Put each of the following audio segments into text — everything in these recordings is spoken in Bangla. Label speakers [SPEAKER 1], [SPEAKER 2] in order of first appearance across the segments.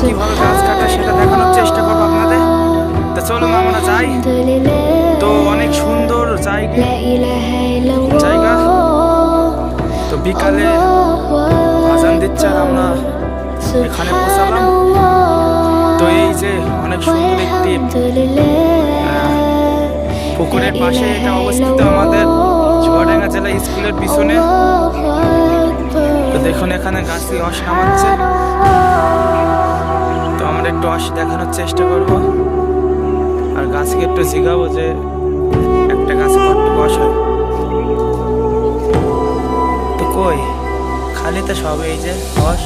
[SPEAKER 1] কীভাবে গাছ কাটা সেটা দেখানোর চেষ্টা করব আপনাদের। তো চলুন আমরা যাই। তো অনেক সুন্দর জায়গা। জায়গা। তো বিকালে আজান দিচ্ছে আমরা এখানে পৌঁছালাম তো এই যে অনেক সুন্দর একটি পুকুরের পাশে এটা অবস্থিত আমাদের চুয়াডাঙ্গা জেলা স্কুলের পিছনে। তো দেখুন এখানে গাছ থেকে একটু অস দেখানোর চেষ্টা করব। আর গাছকে একটু জিগাবো যে একটা গাছে কতটুকু অস হয়। তো কই? খালি তো সব এই যে অস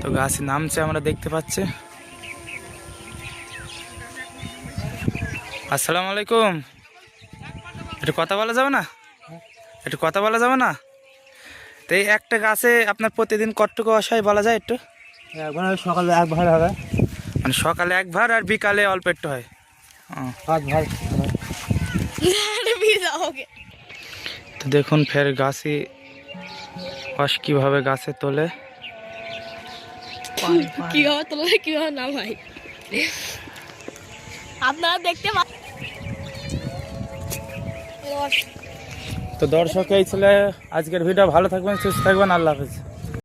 [SPEAKER 1] তো গাছ নামছে আমরা দেখতে পাচ্ছি। আসসালামু আলাইকুম। একটু কথা বলা যাবে না? একটু কথা বলা যাবে না? তো এই একটা গাছে আপনার প্রতিদিন কতটুকু অসহায় বলা যায় একটু?
[SPEAKER 2] একবার সকালে এক ভার হবে।
[SPEAKER 1] মানে সকালে এক ভার আর বিকালে অল্প একটু হয়। ও,
[SPEAKER 2] পাঁচ ভার
[SPEAKER 1] তো দেখুন ফের গাছে অস কীভাবে গাছে তোলে।
[SPEAKER 3] কীভাবে তোলে কীভাবে না ভাই। আপনারা দেখতে পা-
[SPEAKER 1] তো দর্শক এই ছিল আজকের ভিডিও ভালো থাকবেন সুস্থ থাকবেন। আল্লাহ হাফিজ।